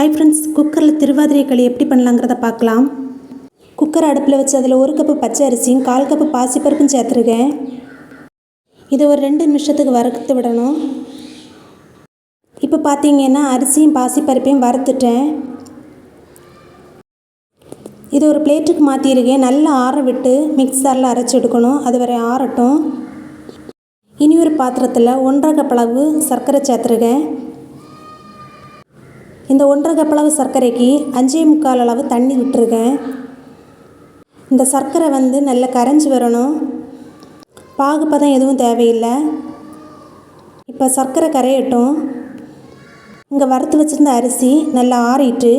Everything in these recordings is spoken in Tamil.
ஹை ஃப்ரெண்ட்ஸ் குக்கரில் திருவாதிரை களி எப்படி பண்ணலாங்கிறத பார்க்கலாம். குக்கர் அடுப்பில் வச்சு அதில் ஒரு கப்பு பச்சை அரிசியும் கால் கப்பு பாசிப்பருப்பும் சேர்த்துருக்கேன். இதை ஒரு ரெண்டு நிமிஷத்துக்கு வறுத்து விடணும். இப்போ பார்த்தீங்கன்னா அரிசியும் பாசிப்பருப்பையும் வறுத்துட்டேன். இது ஒரு பிளேட்டுக்கு மாற்றிருக்கேன் நல்லா ஆற விட்டு மிக்சரில் அரைச்சி எடுக்கணும். அது வரை ஆறட்டும். இனி ஒரு பாத்திரத்தில் ஒன்றரை கப் அளவு சர்க்கரை சேர்த்துருக்கேன். இந்த ஒன்றரை கப் அளவு சர்க்கரைக்கு அஞ்சே முக்கால் அளவு தண்ணி விட்டுருக்கேன். இந்த சர்க்கரை வந்து நல்லா கரைஞ்சி வரணும். பாகுப்பதம் எதுவும் தேவையில்லை. இப்போ சர்க்கரை கரையட்டும். இங்கே வறுத்து வச்சுருந்த அரிசி நல்லா ஆறிட்டு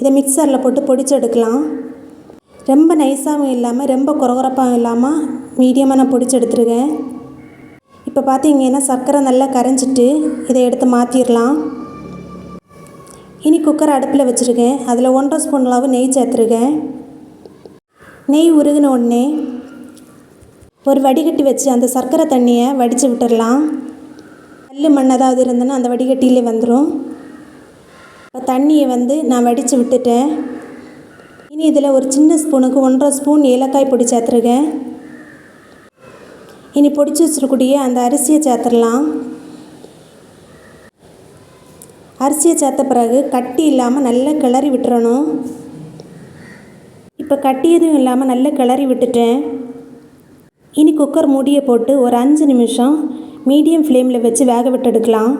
இதை மிக்சரில் போட்டு பொடிச்சு எடுக்கலாம். ரொம்ப நைஸாகவும் இல்லாமல் ரொம்ப குறகுறப்பாகவும் இல்லாமல் மீடியமாக நான் பொடிச்சு எடுத்துருக்கேன். இப்போ பார்த்தீங்கன்னா சர்க்கரை நல்லா கரைஞ்சிட்டு இதை எடுத்து மாற்றிடலாம் இனி குக்கர் அடுப்பில் வச்சுருக்கேன். அதில் ஒன்றரை ஸ்பூன் அளவு நெய் சேர்த்துருக்கேன். நெய் உருகின உடனே ஒரு வடிகட்டி வச்சு அந்த சர்க்கரை தண்ணியை வடித்து விட்டுடலாம். கல் மண் ஏதாவது இருந்ததுன்னா அந்த வடிகட்டியிலே வந்துடும் இப்போ தண்ணியை வந்து நான் வடித்து விட்டுட்டேன். இனி இதில் ஒரு சின்ன ஸ்பூனுக்கு ஒன்றரை ஸ்பூன் ஏலக்காய் பொடி சேர்த்துருக்கேன். இனி பொடிச்சு வச்சிருக்கூடிய அந்த அரிசியை சேர்த்துடலாம். அரிசியை சேர்த்த பிறகு கட்டி இல்லாமல் நல்லா கிளறி விட்டுறணும். இப்போ கட்டி எதுவும் இல்லாமல் நல்லா கிளறி விட்டுட்டேன். இனி குக்கர் மூடியை போட்டு ஒரு அஞ்சு நிமிஷம் மீடியம் ஃப்ளேமில் வச்சு வேக விட்டு எடுக்கலாம்.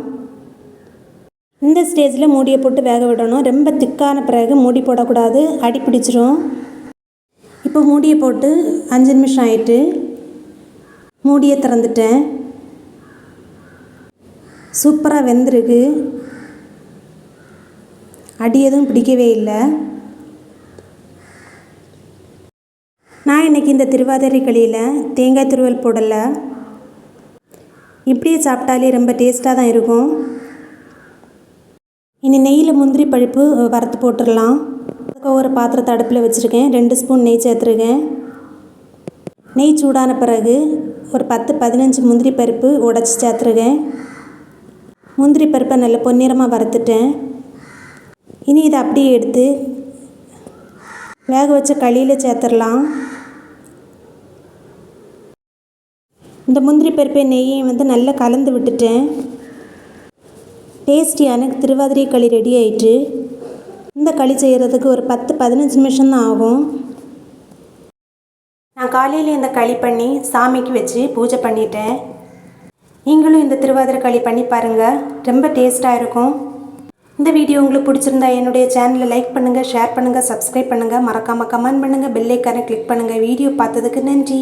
இந்த ஸ்டேஜில் மூடியை போட்டு வேக விடணும். ரொம்ப திக்கான பிறகு மூடி போடக்கூடாது. அடி பிடிச்சிரும். இப்போ மூடியை போட்டு அஞ்சு நிமிஷம் ஆயிட்டு மூடியை திறந்துட்டேன். சூப்பராக வெந்திருக்கு. அடி எதுவும் பிடிக்கவே இல்லை. நான் இன்றைக்கி இந்த திருவாதிரை களியில் தேங்காய் துருவல் போடலை. இப்படியே சாப்பிட்டாலே ரொம்ப டேஸ்ட்டாக தான் இருக்கும். இனி நெய்யில் முந்திரி பழுப்பு வறுத்து போட்டுடலாம் ஒரு பாத்திரத்தை அடுப்பில் வச்சுருக்கேன். ரெண்டு ஸ்பூன் நெய் சேர்த்துருக்கேன். நெய் சூடான பிறகு ஒரு பத்து பதினஞ்சு முந்திரி பருப்பு உடச்சி சேர்த்துருக்கேன். முந்திரி பருப்பை நல்ல பொன்னிறமாக வறுத்துட்டேன். இனி இதை அப்படியே எடுத்து வேக வச்ச களியில் சேர்த்துடலாம். இந்த முந்திரி பருப்பை நெய்யையும் வந்து நல்லா கலந்து விட்டுட்டேன். டேஸ்டியான திருவாதிரை களி ரெடி ஆயிட்டு இந்த களி செய்கிறதுக்கு ஒரு பத்து பதினஞ்சு நிமிஷம் தான் ஆகும். நான் காலையில் இந்த களி பண்ணி சாமிக்கு வச்சு பூஜை பண்ணிட்டேன். நீங்களும் இந்த திருவாதிரை களி பண்ணி பாருங்கள் ரொம்ப டேஸ்ட்டாக இருக்கும். இந்த வீடியோ உங்களுக்கு பிடிச்சிருந்தா என்னுடைய சேனலை லைக் பண்ணுங்கள் ஷேர் பண்ணுங்கள் சப்ஸ்கிரைப் பண்ணுங்கள் மறக்காமல் கமெண்ட் பண்ணுங்கள் பெல்லைக்கான கிளிக் பண்ணுங்கள் வீடியோ பார்த்ததுக்கு நன்றி.